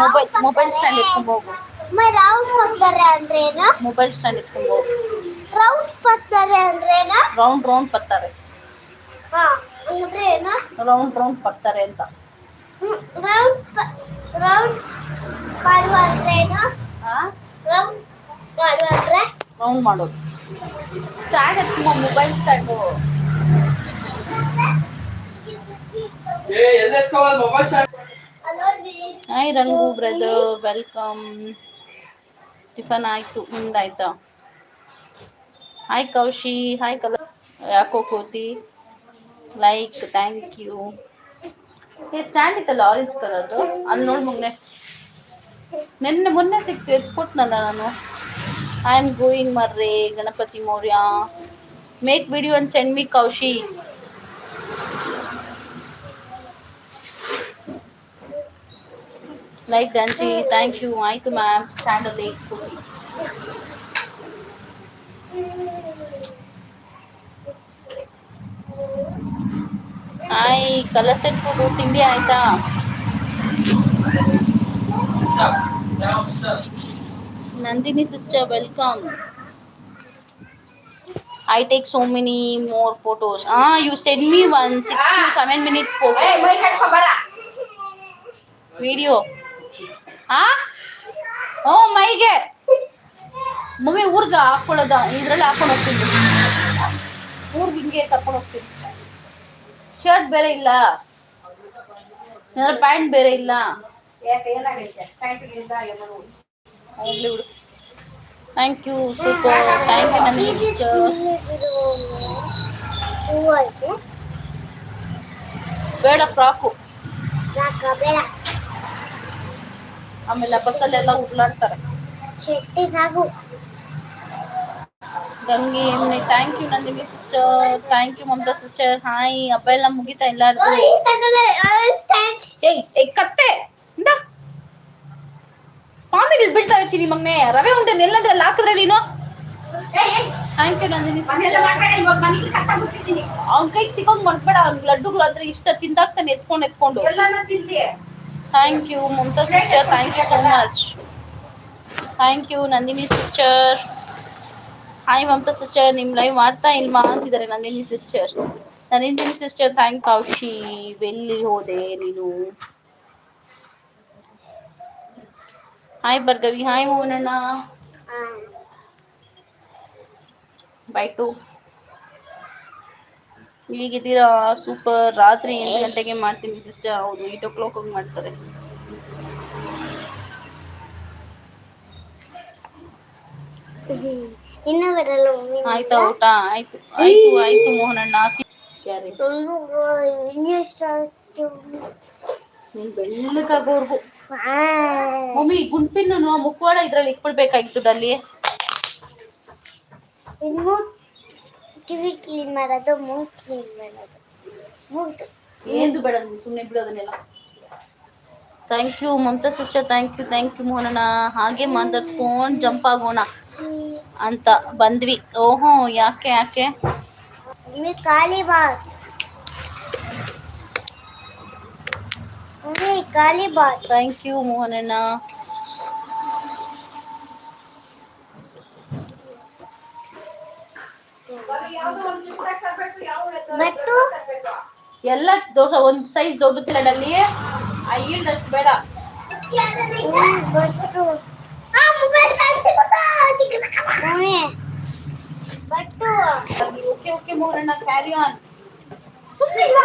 Mobile mobile stand ಎತ್ಕೊಂಡ್ ಹೋಗು. Round ಪತ್ತಾರೆ ಅಂದ್ರೇನು ಮೊಬೈಲ್ ಸ್ಟ್ಯಾಂಡ್ ಎತ್ಕೊಂಡ್ ಹೋಗು. ರೌಂಡ್ ಪತ್ತಾರೆ ಅಂದ್ರೇನಾ ರೌಂಡ್ ರೌಂಡ್ ಪತ್ತಾರೆ ಹಾ ಅಂದ್ರೆ ಏನು? ರೌಂಡ್ ರೌಂಡ್ ಪತ್ತಾರೆ ಅಂತ. ರೌಂಡ್ ರೌಂಡ್ ಮಾಡುವ ಅಂದ್ರೇನು ರೌಂಡ್ ಮಾಡುವ ಅಂದ್ರೆ? ರೌಂಡ್ ಮಾಡೋದು. Stand ಎತ್ಕೊಂಬ mobile stand hi Rangu brother welcome tiffin ಆಯ್ತು ಮುಂದಾಯ್ತಾ ಹಾಯ್ ಕೌಶಿ. ಹಾಯ್ ಕಲರ್ ಯಾಕೋ ಕೋತಿ? ಲೈಕ್ ಥ್ಯಾಂಕ್ ಯು ಏ ಸ್ಟ್ಯಾಂಡ್ ಇತ್ತಲ್ಲ ಆರೆಂಜ್ ಕಲರ್ದು ಅಲ್ಲಿ ನೋಡಿ ಮೊನ್ನೆ ನಿನ್ನೆ ಮೊನ್ನೆ ಸಿಕ್ತು, ಎತ್ಕೊಟ್ನಲ್ಲ ನಾನು. ಐ ಆಮ್ ಗೋಯಿಂಗ್ ಮರ್ರೆ, Ganapati Maurya. Make video and send me Kaushi. Like Danji, thank you. I to ma'am. Stand a lake cookie. Hi, color set for boot India. Nandini sister, welcome. I take so many more photos. Ah, you send me one six to seven minutes photo. Video. Ah? ಓ ಮೈಗೆ. Mummy ಊರ್ಗ ಹಾಕೊಳ್ಳೋದ ಇದ್ರಲ್ಲಿ ಹಾಕೊಂಡು ಹೋಗ್ತೀನಿ. ಊರ್ಗೆ ಹಿಂಗೆ ಕರ್ಕೊಂಡು ಹೋಗ್ತೀನಿ. Shirt ಬೇರೆ ಇಲ್ಲ. ಪ್ಯಾಂಟ್ ಬೇರೆ ಇಲ್ಲ. Thank you super thank you ನನ್ನ ಸಿಸ್ಟರ್ ಬೇಡ. ಫ್ರಾಕು. ಬೇಡ. ಆಮೇಲೆ ಬಸ್ಸಲ್ಲೆಲ್ಲ ಉಡ್ಲಾಡ್ತಾರೆ ಶೆಟ್ಟಿ ಸಾಕು ಗಂಗೆ ಎಮ್ನೆ thank you Nandini sister thank you Mamata sister hi ಹಬ್ಬ ಎಲ್ಲ ಮುಗಿತಾ ಎಲ್ಲಾರ್ದು. ಕತ್ತೆ ಇಂದ. ಪಾಮಿಗೆ ಬೀಳ್ತಾವೆ ಚಿನಿ ಮಗ್ನೆ ರವೆ ಉಂಡೆ ಎಲ್ಲದ್ರಲ್ಲಿ ಹಾಕಿದ್ರೆ ನೀನು? ಥ್ಯಾಂಕ್ ಯು ನಂದಿನಿ ಅವ್ನ ಕೈಗೆ ಸಿಕ್ಕೋಂಗ್ ಮಾಡ್ಬೇಡ ಅವ್ನ ಲಡ್ಡುಗಳು ಆದ್ರೆ ಇಷ್ಟ ತಿಂದಾಗ್ತಾನೆ ಎತ್ಕೊಂಡು ಎತ್ಕೊಂಡು. Thank you Mamata sister thank you so much thank you Nandini sister hi Mamata sister ನಿಮ್ ಲೈವ್ ಮಾಡ್ತಾ ಇಲ್ವಾ ಅಂತಿದ್ದಾರೆ Nandini sister Nandini sister thank Kaushi ಎಲ್ಲಿ ಹೋದೆ ನೀನು? ಹಾಯ್ ಬರ್ಗವಿ ಹಾಯ್ ಮೋಹನಣ್ಣ ಬೈಟು ಹೇಗಿದ್ದೀರಾ ಸೂಪರ್ ರಾತ್ರಿ ಎಂಟು ಗಂಟೆಗೆ ಮಾಡ್ತೀನಿ ಸಿಸ್ಟರ್ ಹೌದು ಏಟ್ ಓ ಕ್ಲಾಕ್ ಹೋಗಿ ಮಾಡ್ತಾರೆ. ಆಯ್ತಾ ಊಟ? ಆಯ್ತು ಆಯ್ತು ಆಯ್ತು ಮೋಹನಣ್ಣ ಬೆಳ್ಳಕ್ಕಾಗೋರ್ಗು ಮಮ್ಮಿ ಗುಂಪಿನ ಮುಖವಾಡ ಇದ್ರಲ್ಲಿ ಇಟ್ಕೊಳ್ಬೇಕಾಗಿತ್ತು ಡಲ್ಲಿ. ಇನ್ನು ಕಿವಿ ಕ್ಲೀನ್ ಮಾಡೋದು ಮೂಗ್ ಕ್ಲೀನ್ ಮಾಡೋದು. ಮೂಗ್ದು ಏನು ಬೇಡ ಸುಮ್ಮನೆ ಬಿಡೋದನ್ನೆಲ್ಲ thank you Mamata sister thank you thank you ಮೋಹನಣ್ಣ ಹಾಗೆ ಮಾತಾಡ್ಸ್ಕೊಂಡು ಜಂಪ್ ಆಗೋಣ ಅಂತ ಬಂದ್ವಿ. ಓಹೋ ಯಾಕೆ ಯಾಕೆ? ಖಾಲಿ ಬಾಕ್ಸ್ ಖಾಲಿ ಬಾಕ್ಸ್ ಥ್ಯಾಂಕ್ ಯು ಮೋಹನಣ್ಣ ಬಟ್ಟು ಎಲ್ಲ ದೊಡ್ಡ ಒಂದ್ ಸೈಜ್ ದೊಡ್ಡ ತಿಳಡಲ್ಲಿ ಆ ಈಲ್ಡಷ್ಟು ಬೇಡ. ಓಕೆ ಓಕೆ ಕ್ಯಾರಿ ಆನ್ ಸುಮ್ಮನೆ ಇಲ್ಲ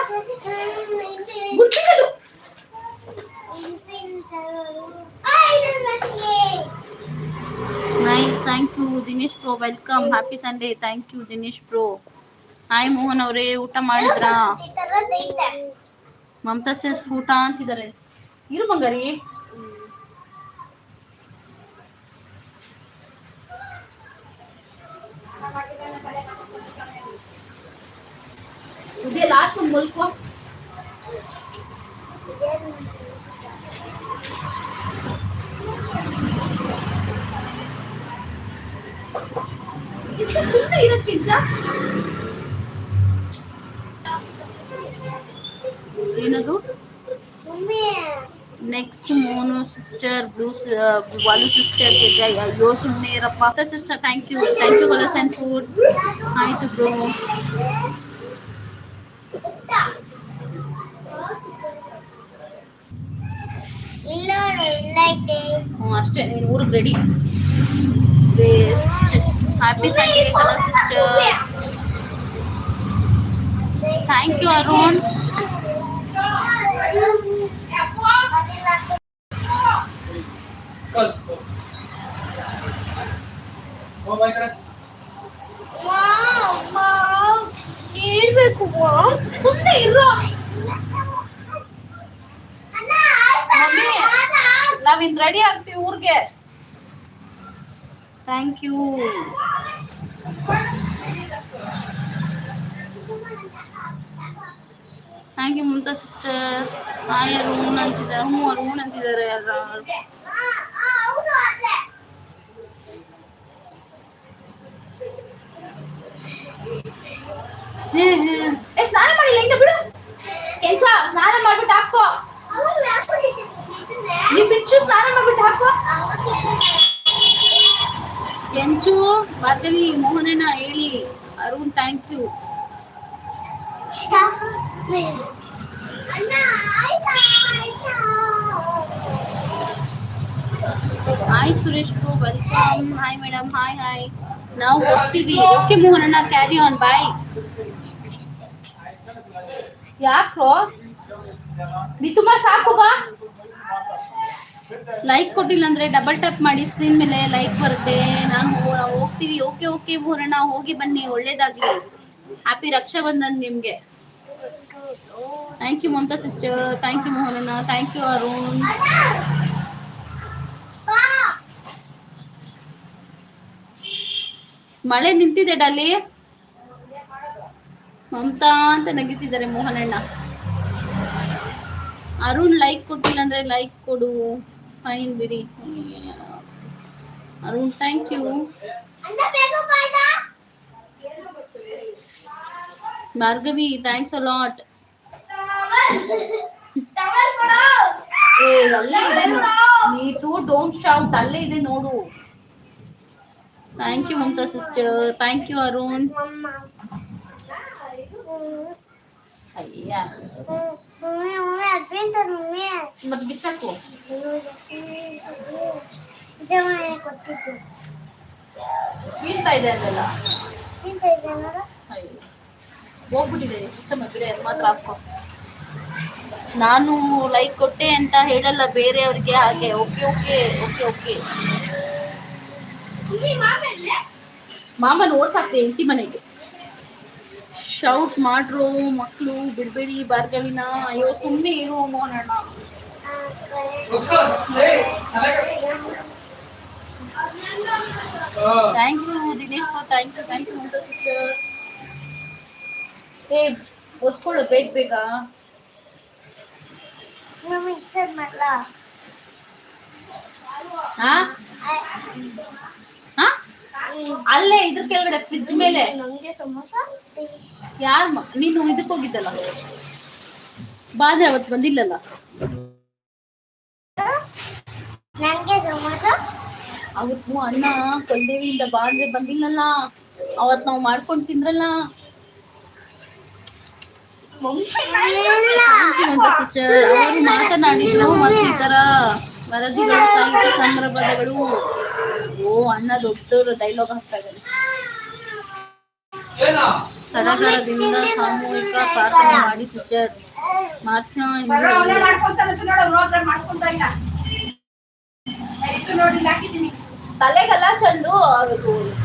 nice thank you Dinesh bro welcome happy Sunday thank you Dinesh bro hi Mohan ಅವರೇ, ಊಟ ಮಾಡಿದ್ರಾ? ಮಮತಾ ಸೆಸ್ ಊಟ ಅಂತಿದ್ದಾರೆ ಇರು ಬಂಗಾರಿ. ಇದೇ ಲಾಸ್ಟ್ ಒಂದು ಮುಲ್ಕೋ ಇದು ಸುಮ್ಮನೆ ಇರೋ ಪಿಜ್ಜಾ ಏನದು mummy next Monu sister blue Vaalu sister ಜೊತೆ ಅಯ್ಯೋ ಸುಮ್ಮನೆ ಇರಪ್ಪ sister thank you thank you colours and food ಆಯಿತು ಬ್ರೋ ಇಲ್ಲ ಇಲ್ಲ ಐತೆ ಹ್ಞೂ ಅಷ್ಟೇ ನೀನು ಊರಿಗೆ ready best happy Sunday colour sister thank you Arun ಹೇಳ್ಬೇಕು ಸುಮ್ಮನೆ ಇರೋ ಮಮ್ಮಿ ನಾವಿನ್ ರೆಡಿ ಆಗ್ತೀವಿ ಊರಿಗೆ thank you thank you Mamata sister hi Arun ಅಂತಿದ್ದಾರೆ ಹ್ಞೂ ಅರುಣ್ ಅಂತಿದ್ದಾರೆ ಯಾರು ಏ ಸ್ನಾನ ಮಾಡಿಲ್ಲ ಹಿಂಗ ಬಿಡು ಕೆಂಚ ಸ್ನಾನ ಮಾಡ್ಬಿಟ್ಟು ಹಾಕೋ ನೀ ಬಿಚ್ಚು ಸ್ನಾನ ಮಾಡ್ಬಿಟ್ಟು ಹಾಕೋ ಕೆಂಚು ಭಾರ್ಗವಿ ಮೋಹನಣ್ಣ ಹೇಳಿ. Arun thank you hi Suresh bro welcome hi madam hi hi ನಾವು ಹೋಗ್ತೀವಿ ಓಕೆ ಮೋಹನಣ್ಣ ಕ್ಯಾರಿ ಆನ್ ಬಾಯ್ ಯಾಕ್ರೋ? ನೀ ತುಂಬಾ ಸಾಕು ಬಾ. ಲೈಕ್ ಕೊಟ್ಟಿಲ್ಲ ಅಂದ್ರೆ ಡಬಲ್ ಟ್ಯಾಪ್ ಮಾಡಿ ಸ್ಕ್ರೀನ್ ಮೇಲೆ ಲೈಕ್ ಬರುತ್ತೆ. ನಾನು ಹೋಗ್ತೀವಿ ಓಕೆ ಓಕೆ ಮೋಹನಣ್ಣ ಹೋಗಿ ಬನ್ನಿ, ಒಳ್ಳೇದಾಗ್ಲಿ. ಹ್ಯಾಪಿ ರಕ್ಷಾ ಬಂಧನ್ ನಿಮ್ಗೆ. Thank you Mamata sister thank you ಮೋಹನಣ್ಣ thank you Arun. ಮಳೆ ನಿಂತಿದೆ ಡಲ್ಲಿ ಮಮತಾ ಅಂತ ನಗಿತಿದ್ದಾರೆ ಮೋಹನಣ್ಣ. ಅರುಣ್ ಲೈಕ್ ಕೊಟ್ಟಿಲ್ಲ ಅಂದ್ರೆ ಲೈಕ್ ಕೊಡು. ಫೈನ್ ಬಿಡಿ Arun thank you Bhargavi thanks a lot ಏ ಅಲ್ಲೇ ಇದೆ ನೋಡು. ನೀಟು ಡೋಂಟ್ ಶೌಟ್ ಅಲ್ಲೇ ಇದೆ ನೋಡು thank you Mamata sister thank you Arun ಅಯ್ಯ ಬೀಳ್ತಾ ಇದೆ ಅಂದಲ್ಲ ಇಂತ ಇದೆ ನೋಡು. ಅಯ್ಯೋ ಹೋಗ್ಬಿಟ್ಟಿದೆ ಸುಚ್ಚಮ್ಮ ಬಿಡೆ ಅದು ಮಾತ್ರ ಹಾಕೋ ನಾನು ಲೈಕ್ ಕೊಟ್ಟೆ ಅಂತ ಹೇಳಲ್ಲ ಬೇರೆಯವ್ರಿಗೆ ಹಾಗೆ ಓಕೆ ಓಕೆ ಓಕೆ ಓಕೆ ಮಾಮನ್ ಓಡ್ಸಾಕ್ತೆ ಎಂಟಿ ಮನೆಗೆ ಶೌಟ್ ಮಾಡ್ರು ಮಕ್ಕಳು ಬಿಡ್ಬೇಡಿ ಭಾರ್ಗವಿನ ಅಯ್ಯೋ ಸುಮ್ಮನೆ ಇರು ಮೋಹನಣ್ಣ thank you Dinesh thank you thank you ಅಂತ ಸಿಸ್ಟರ್ ಏ ಒರ್ಸ್ಕೊಳ್ಳು ಬೇಗ ಬೇಗ ನಮ್ಮ ಮಿಕ್ಸರ್ ಮಾಡಲ ಹಾ ಹಾ ಅಲ್ಲೇ ಇದ್ರ ಕೆಳಗಡೆ ಫ್ರಿಜ್ ಮೇಲೆ. ಯಾರ ಸಮೋಸ ಯಾರ್ ಮ- ನೀನು ಇದಕ್ಕೆ ಹೋಗಿದ್ದಲ್ಲ? ಬಾದ್ರೆ ಅವತ್ತು ಬಂದಿಲ್ಲಲ್ಲ? ಸಮೋಸ. ಅವತ್ತು ಅಣ್ಣ ಕೊಲ್ದೇವಿಯಿಂದ ಬಾದ್ರೆ ಬಂದಿಲ್ಲಲ್ಲ. ಅವತ್ ನಾವು ಮಾಡ್ಕೊಂಡು ತಿಂದ್ರಲ್ಲ. ಸಿಸ್ಟರ್ ಅವರು ಮಾತನಾಡಿದ್ರು ಮತ್ತೆ ಈ ತರ. ವರದಿಗಳು ಸಾಹಿತ್ಯ ಸಂಭ್ರಮಗಳು ಓ ಅಣ್ಣ ದೊಡ್ಡ ಡೈಲಾಗ್ ಹಾಕ್ತಾ ಇದ್ದಾರೆ ಸಡಗರದಿಂದ ಸಾಮೂಹಿಕ ಪ್ರಾರ್ಥನೆ ಮಾಡಿ ಸಿಸ್ಟರ್ ಮಾರ್ಚ ತಲೆಗೆಲ್ಲ ಚಂದು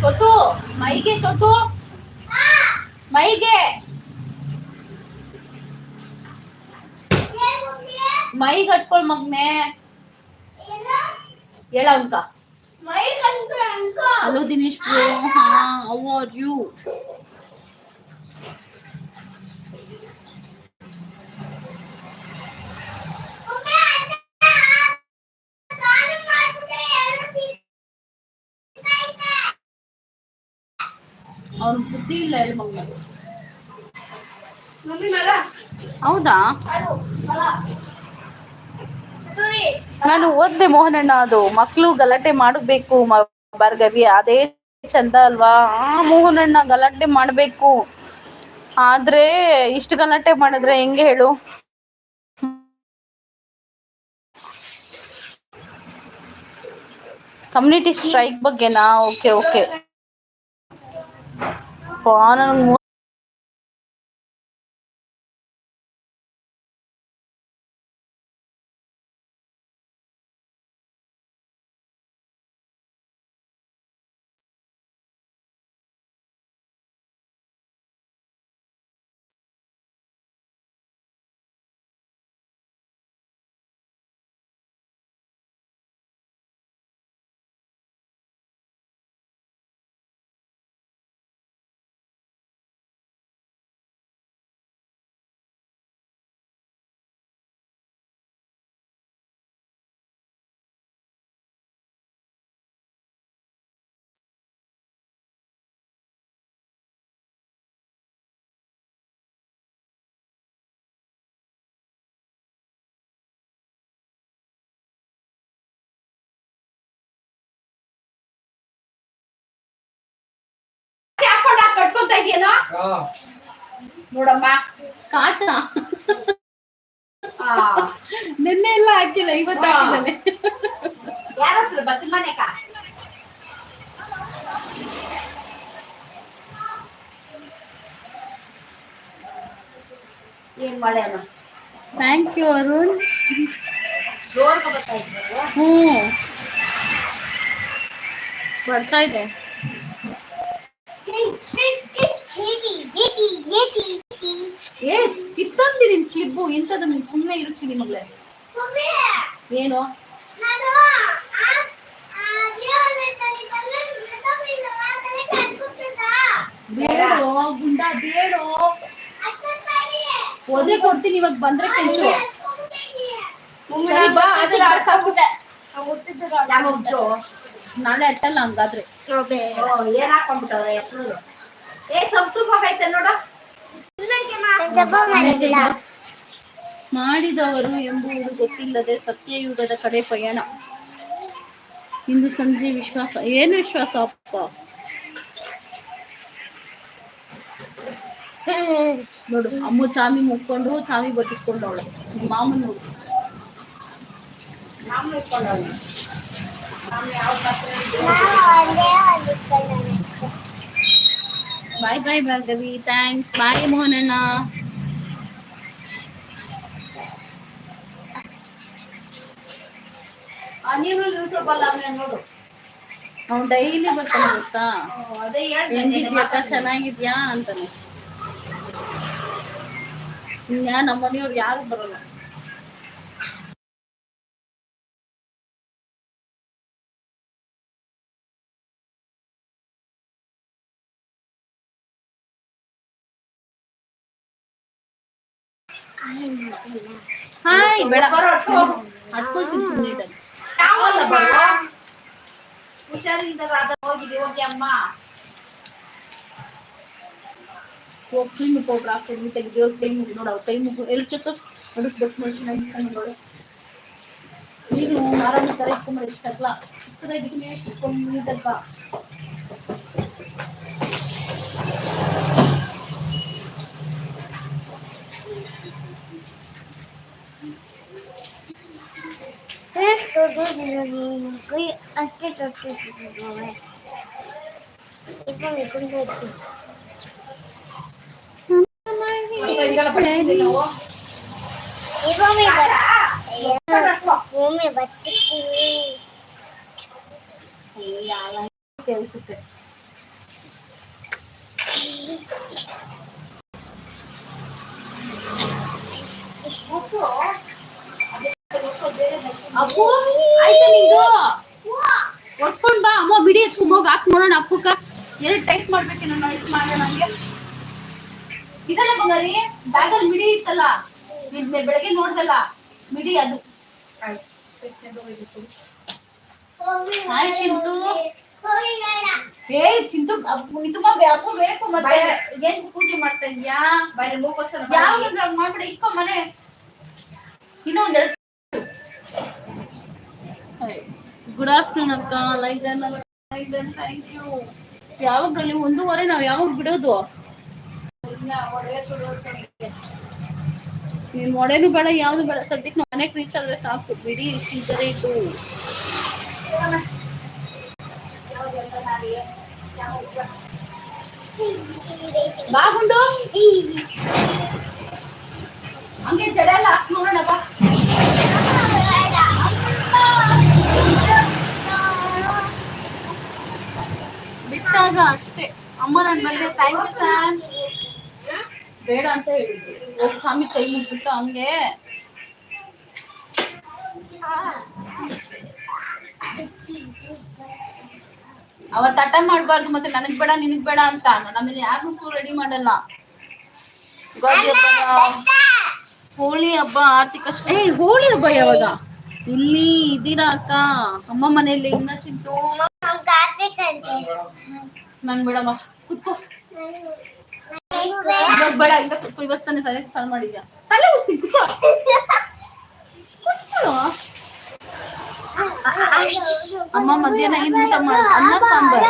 ಚೊಟ್ಟು ಮೈಗೆ ಚೊಟ್ಟು. ಮೈಗೆ. ಮೈ ಕಟ್ಕೊಳ್ ಮಗ್ನೆ. ಹೇಳ ಅಂತ ಹಲೋ ದಿನೇಶ್ ಬ್ರೋ ಹಾ ಹೌ ಆರ್ ಯು ಅವ್ನ ಬುದ್ಧಿ ಇಲ್ಲ ಹೇಳು ಮಗ್ನೆ ಹೌದಾ? ನಾನು ಓದ್ದೆ ಮೋಹನಣ್ಣ, ಅದು ಮಕ್ಳು ಗಲಾಟೆ ಮಾಡಬೇಕು ಭಾರ್ಗವಿ, ಅದೇ ಚಂದ ಅಲ್ವಾ? ಆ, ಮೋಹನಣ್ಣ ಗಲಾಟೆ ಮಾಡ್ಬೇಕು. ಆದ್ರೆ ಇಷ್ಟು ಗಲಾಟೆ ಮಾಡಿದ್ರೆ ಹೆಂಗೆ ಹೇಳು? Community strike ಬಗ್ಗೆನಾ? Okay okay. ನನಗೆ ಹಾಕೊಂಡ್ ಕಟ್ಕೊಂತ ನೋಡಮ್ಮ. ಕಾಚ. ನಿನ್ನೆ ಎಲ್ಲ ಹಾಕಿಲ್ಲ ಇವತ್ತು ಹಾಕಿದ್ದಾನೆ. ಯಾರ ಮನೆ ಕಾ ಏನ್ ಮಾಡ್ಯಾನ? Thank you Arun. ಹ್ಞೂ ಬರ್ತಾ ಇದೆ. ಕಿತ್ತಂದಿರಿ ಕ್ಲಿಪ್ಪು ಇಂಥದ್ದು ನೀನು ಸುಮ್ಮನೆ ಇರುಚಿ ಮಗಳೇ ಏನು? ಬೇಡೋ ಗುಂಡ ಬೇಡೋ. ಒದೆ ಕೊಡ್ತೀನಿ ಇವಾಗ ಬಂದ್ರೆ ಕೆಂಚು ನಾಳೆ ಅಟ್ಟಲ್ಲ ಹಂಗಾದ್ರೆ. ಏನ್ ಹಾಕೊಂಡ್ಬಿಟ್ಟವ್ರೆ ಏ ಸೊಪ್ಪು ಹೋಗೈತೆ ನೋಡು. ಮಾಡಿದವರು ಎಂಬುದು ಗೊತ್ತಿಲ್ಲದೆ ಸತ್ಯಯುಗದ ಕಡೆ ಪಯಣ. ಇಂದು ಸಂಜೆ ವಿಶ್ವಾಸ ಏನು ವಿಶ್ವಾಸ ಅಪ್ಪ? ನೋಡು ಅಮ್ಮ ಚಾಮಿ ಮುಕ್ಕೊಂಡು ಚಾಮಿ ಬಟ್ಟಿಟ್ಕೊಂಡು ಅವಳು ಮಾಮನ್ ನೋಡು ನಾವು ಯಾವ ಬಾಯ್ ಬಾಯ್ ಭಾರ್ಗವಿ ಥ್ಯಾಂಕ್ಸ್ ಬಾಯ್ ಮೋಹನಣ್ಣ ನೀನು ಯೂಟ್ಯೂಬ್ ಅಲ್ಲ ಅವ್ನ ನೋಡು ಅವ್ನು ಡೈಲಿ ಬರ್ತಾನೆ ಗೊತ್ತಾ? ಹೆಂಗಿದ್ಯಾ ಚೆನ್ನಾಗಿದ್ಯಾ ಅಂತಾನೆ. ಇನ್ಯಾ ನಮ್ಮ ಮನೆಯವ್ರು ಯಾರು ಬರಲ್ಲ ಹಾಯ್ ಬೇಡ. ಹುಷಾರಿಂದ ಹೋಗಿದಿ ಹೋಗಿ ಅಮ್ಮ ಹೋಗಿ ಕೈ ಮುಖ ಹಾಕ್ತೀನಿ ತೆಗ್ದು ಕೈ ಮುಗಿ ನೋಡು ಕೈ ಮುಗು ಎಲ್ಲಿ ಚೊತ್ತ ಅದಕ್ಕೆ ಬಸ್ ಮಾಡ್ತೀನಿ ನೀನು ತರ ಇಟ್ಕೊಂಡ್ರೆ ಇಷ್ಟಲ್ಲ ಚಿಕ್ಕದಾಗಿ ಇಟ್ಕೊಂಡು ನೀಟಕ್ಕ poi aspetta aspetta secondo me e poi mi compro qui e poi mi batte e mi batte qui penso te? Thank you. Appu ಆಯ್ತಾ ನಿಂದು? ಹೊಡ್ಕೊಂಡ್ ಬಾ. ಅಮ್ಮ ಬಿಡಿ ಎತ್ಕೊಂಡ್ ಹೋಗಿ ಹಾಕ್ ನೋಡೋಣ ಅಪ್ಪಕ್ಕ. ಎಲ್ಲಿ ಟೈಪ್ ಮಾಡ್ಬೇಕೇನೋ ಇದು ಮಾಡೋಣ ನಂಗೆ. ಇದಲ್ಲ ಬಂಗಾರಿ? ಬ್ಯಾಗಲ್ಲಿ ಮಿಡಿ ಇತ್ತಲ್ಲ? ಬೆಳಗ್ಗೆ ನೋಡ್ದಲ್ಲ. ಮಿಡಿ ಅದು. ಚಿಂತು ಏ ಚಿಂತು ಇದು ಅಪ್ಪು ಬೇಕು ಮತ್ತೆ. ಏನ್ ಪೂಜೆ ಮಾಡ್ತಾ ಇದ್ಯಾ? ಯಾವ ಮಾಡ್ಬಿಡಿ ಇಕ್ಕೋ ಮನೆ ಇನ್ನೂ ಒಂದೆರಡು ಗುಡ್ ಆಫ್ಟರ್ನೂನ್ ಅಕ್ಕ. ಲೈಕ್ ಲೈಕ್ ಥ್ಯಾಂಕ್ ಯು ಯಾವಾಗಲಿ ಒಂದೂವರೆ ನಾವು ಯಾವಾಗ ಬಿಡೋದು? ನಿಮ್ಮ ಮೊಡೆನು ಬೇಡ ಯಾವ್ದು ಬೇಡ. ಸದ್ಯಕ್ಕೆ ನಾವು ಮನೆಗೆ ರೀಚ್ ಆದ್ರೆ ಸಾಕು. ಬಿಡಿ ಸಿಗರೇಟು ಬಾಗುಂಡು? ಹಂಗೆ ಜಡ ಎಲ್ಲ ನೋಡೋಣ ಬಾ ಬಿಟ್ಟಾಗ ಅಷ್ಟೇ. ಅಮ್ಮ ನಾನು ಬಂದೆ ಥ್ಯಾಂಕ್ ಯು ಸರ್ ಬೇಡ ಅಂತ ಹೇಳಿದ್ರು. ಸ್ವಾಮಿ ಕೈ ಮುಟ್ಟ ಹಂಗೆ. ಅವತ್ ಹಠ ಮಾಡ್ಬಾರ್ದು ಮತ್ತೆ ನನಗ್ ಬೇಡ ನಿನಗ್ ಬೇಡ ಅಂತ. ನಾನು ಆಮೇಲೆ ಯಾರನ್ನೂ ರೆಡಿ ಮಾಡಲ್ಲ. ಯುಗಾದಿ ಹಬ್ಬ ಹೋಳಿ ಹಬ್ಬ ಆರ್ಥಿಕ ಏ ಹೋಳಿ ಹಬ್ಬ ಯಾವಾಗ? ಇಲ್ಲಿ ಇದೀರಾ ಅಕ್ಕ. ಅಮ್ಮ ಮನೆಯಲ್ಲಿ ಇನ್ನ ಚಿಂತು ಕಾರ್ತಿಕ್ ಸಂತೆ ನಂಗ್ ಬೇಡಮ್ಮ ಕುತ್ಕೋ ಇವಾಗ ಬೇಡ ಈಗ ಕುತ್ಕೋ ಇವತ್ತು ತಾನೇ ತಲೆ ಸ್ನಾನ ಮಾಡಿದ್ಯಾ ತಲೆ ಉಸಿ ಕುತ್ಕೋ ಕುತ್ಕೊಳ್ಳೋ. ಅಮ್ಮ ಮಧ್ಯಾಹ್ನ ಏನ್ ಊಟ ಮಾಡ ಅನ್ನ ಸಾಂಬಾರ್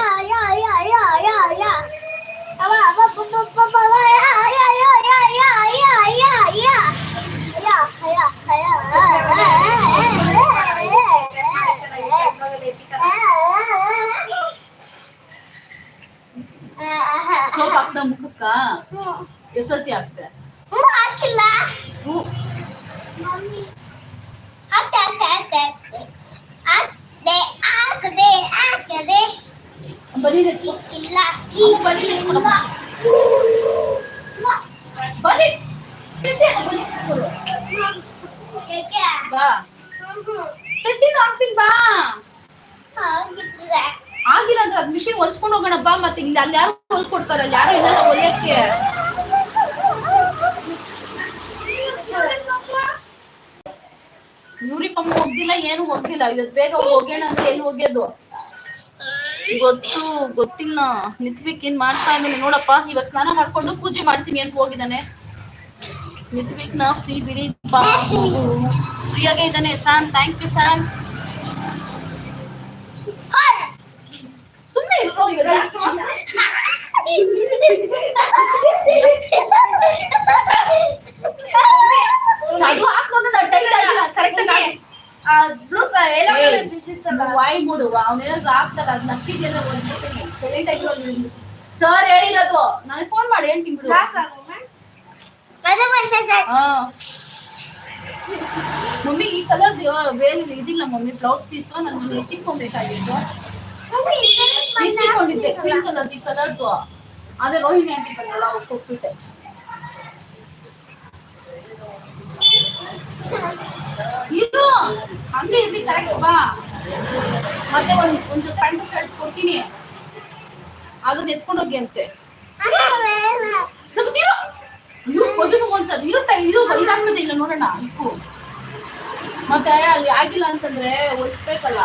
ಸೋಪ್ ಹಾಕ್ದ ಮುಖಕ್ಕ ಎಸತಿ ಹಾಕ್ತೆ ಹಾಕಿಲ್ಲ ಹ್ಞೂ ಹಾಕ್ತೆ ಹಾಕ್ತೆ ಹಾಕ್ತೆ ಹಾಕ್ತೆ ಹಾಕದೆ ಹಾಕದೆ ಬರೀ ಇಲ್ಲ ಬರೀ ಬರೀ ಚಟ್ನಿ ಹಾಕು, ಬರೀ ಕೊಡು. ಬಾ ಚಟ್ನಿನೂ ಹಾಕ್ತೀನಿ ಬಾ ಹಾಗಿದ್ರೆ ಆಗಿಲ್ಲ ಅಂದ್ರೆ ಅದ್ ಮಿಷಿನ್ ಹೊಲ್ಸ್ಕೊಂಡು ಹೋಗೋಣಪ್ಪ ಮತ್ತೆ ಇಲ್ಲಿ ಅಲ್ಲಿ ಯಾರು ಹೊಲ್ಕೊಡ್ತಾರಲ್ಲ ಯಾರು ಇಲ್ಲ ಹೊಲಿಯಕ್ಕೆ. ಯೂನಿಫಾರ್ಮ್ ಹೋಗ್ದಿಲ್ಲ, ಏನು ಹೋಗ್ದಿಲ್ಲ. ಇವತ್ತು ಬೇಗ ಹೋಗೋಣ ಅಂತ ಎಲ್ಲಿ ಹೋಗ್ಯೋದು? ಗೊತ್ತು ಗೊತ್ತಿಲ್ಲ. ನಿತ್ವಿಕ್ ಏನ್ ಮಾಡ್ತಾ ಇದ್ದೀನಿ ನೋಡಪ್ಪ. ಇವತ್ ಸ್ನಾನ ಮಾಡ್ಕೊಂಡು ಪೂಜೆ ಮಾಡ್ತೀನಿ ಅಂತ ಹೋಗಿದ್ದಾನೆ. ನಿತ್ವಿಕ್ ನಾ ಫ್ರೀ ಬಿಡಿ ಫ್ರೀ ಆಗೇ ಇದ್ದಾನೆ. Son thank you son. ಅದು ಹಾಕೊಂಡು ಟೈಟ್ ಆಗಿಲ್ಲ ಕರೆಕ್ಟ್ ಆಗಿ ವಾಯ್ ಮೂಡು ಅವನೇನಾದ್ರು ಹಾಕ್ದಾಗ ಅದ್ ನಕ್ಕಿದ್ಯಲ್ಲ ಒಂದು ಸೈಲೆಂಟ್ ಆಗಿರೋದು ಸರ್ ಹೇಳಿರೋದು ನನಗೆ ಫೋನ್ ಮಾಡಿ ಹೇಳ್ತೀನಿ ಬಿಡು ಮಮ್ಮಿ ಈ ಕಲರ್ ಬೇರೆ ಇದಿಲ್ಲ ಮಮ್ಮಿ ಬ್ಲೌಸ್ ಪೀಸು ನಾನು ಕಲರ್ ಈ ಕಲರ್ದು ಅದೇ ರೋಹಿಣಿ ಆಂಟಿ ಬಂದಲ್ಲ, ಅವ್ರು ಕೊಟ್ಬಿಟ್ಟೆ. ಇರು, ಹಂಗೆ ಇರ್ಲಿ ಕರೆಕ್ಟ್ ಬಾ. ಮತ್ತೆ ಒಂದ್ ಒಂದ್ ಜೊತೆ ಪ್ಯಾಂಟ್ ಶರ್ಟ್ ಕೊಡ್ತೀನಿ. ಅದನ್ನ ಎತ್ಕೊಂಡು ಹೋಗಿ ಅಂತೆ. ಸ್ವಲ್ಪ ಇರು. ಇವ್ರು ಪ್ರೊಡ್ಯೂಸ್ ಒಂದ್ಸಲ ಇರುತ್ತೆ? ಇದು ಇದಾಗ್ತದೆ ಇಲ್ಲ ನೋಡೋಣ, ಇಕ್ಕು. ಮತ್ತೆ ಅಲ್ಲಿ ಆಗಿಲ್ಲ ಅಂತಂದ್ರೆ ಹೊಲಿಸ್ಬೇಕಲ್ಲ.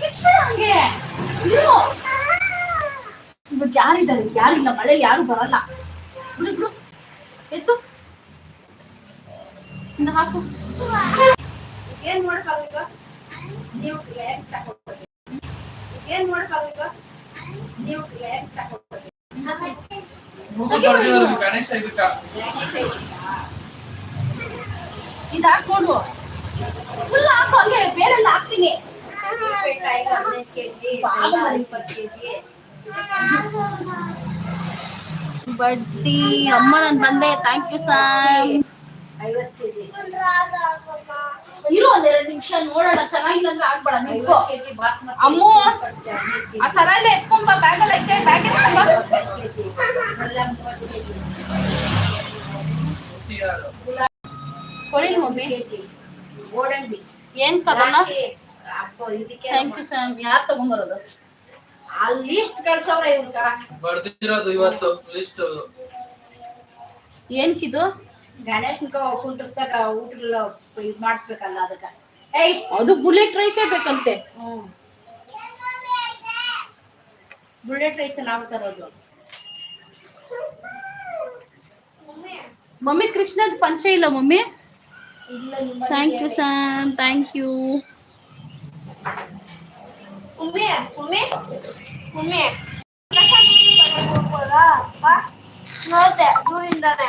ಕಿಚ್ಬೇಡ ಹಂಗೆ ಇರು ಇವಾಗ ಯಾರಿದ್ದಾರೆ ಯಾರಿಲ್ಲ ಮಳೆ ಯಾರು ಬರಲ್ಲ ಬಿಡು ಎತ್ತು ಹಾಕು ಏನ್ ಮಾಡ್ಬೇಕು ನೀವು ಏನ್ ತಗೊಂಡ್ರಿ ಇಂದ ಹಾಕೊಂಡು ಫುಲ್ ಹಾಕು ಹಂಗೆ ಬೇರೆಲ್ಲ ಹಾಕ್ತೀನಿ ಬಡ್ಡಿ ಅಮ್ಮ ನಾನು ಬಂದೆ. ಥ್ಯಾಂಕ್ ಯು ಸಾರ್ ಐವತ್ತು ಕೆಜಿ. ಇರು ಒಂದ್ ಎರಡ್ ನಿಮಿಷ ನೋಡೋಣ. ಚೆನ್ನಾಗಿಲ್ಲ ಅಂದ್ರೆ ಆಗ್ಬೇಡ. ನಿಂತ್ಕೋ. ಅಮ್ಮ ಆ ಸರ ಎಲ್ಲ ಎತ್ಕೊಂಬ ಬ್ಯಾಗಲ್ಲಿ ಐತೆ ಬ್ಯಾಗ್ ಕೊಡಿ ಮಮ್ಮಿ. ಗೋಡಂಬಿ ಏನ್ ಇದಕ್ಕೆ ಥ್ಯಾಂಕ್ ಯು ಸರ್ ಯಾರು ತಗೊಂಬರೋದು? ಆ ಲಿಸ್ಟ್ ಕಳ್ಸವ್ರ ಇವ್ಕ ಬರ್ದಿರೋದು ಇವತ್ತು ಲಿಸ್ಟ್ ಏನ್ಕಿದು? ಗಣೇಶನ್ಕ ಕುಂಡ್ರಸ್ದಾಗ ಊಟಲ್ಲ ಇದ್ ಮಾಡಿಸ್ಬೇಕಲ್ಲ ಅದಕ್ಕ ಏಯ್ ಅದು ಬುಲೆಟ್ ರೈಸೇ ಬೇಕಂತೆ ಹ್ಮ್ ಬುಲೆಟ್ ರೈಸ್ ನಾವು ತರೋದು ಮಮ್ಮಿ ಕೃಷ್ಣದ್ ಪಂಚೆ ಇಲ್ಲ ಮಮ್ಮಿ ಇಲ್ಲ ನಿಮ್ಮ thank you Sam thank you ಉಮ್ಮೆ ಉಮ್ಮೆ ಉಮ್ಮೆ ನೋಡ್ದೆ ದೂರಿಂದಾನೆ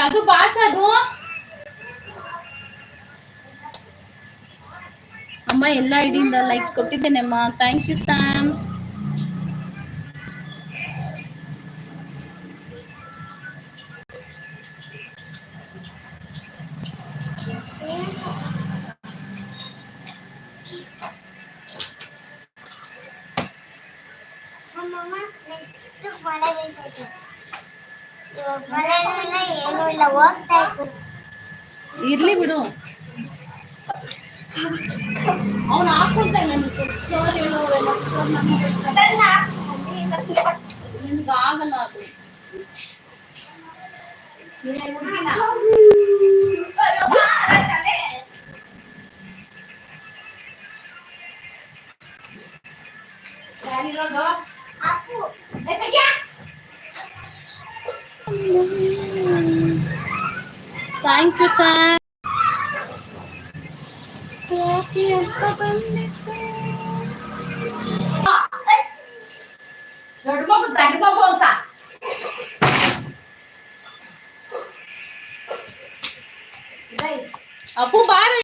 ಚದು ಬಾ ಅದು ಅಮ್ಮ ಎಲ್ಲ ಐಡಿಯಿಂದ ಲೈಕ್ಸ್ ಕೊಟ್ಟಿದ್ದೇನೆ ಅಮ್ಮ ಥ್ಯಾಂಕ್ ಯು ಸ್ಯಾಮ್ ಆಗಲ್ಲ ಅದು ನೀನೇನ್ ಹುಡ್ಗಿನ? ಯಾರಿರೋದು? ಏ, ತೆಗ್ಯಾ. ಥ್ಯಾಂಕ್ ಯು ಸರ್ ಯಾಕೆ ಅಂತ ಬಂದಿತ್ತು ದೊಡ್ಡ ಮಗು ದಡ್ಡ ಮಗು ಅಂತ ಅಪ್ಪು ಬಾರ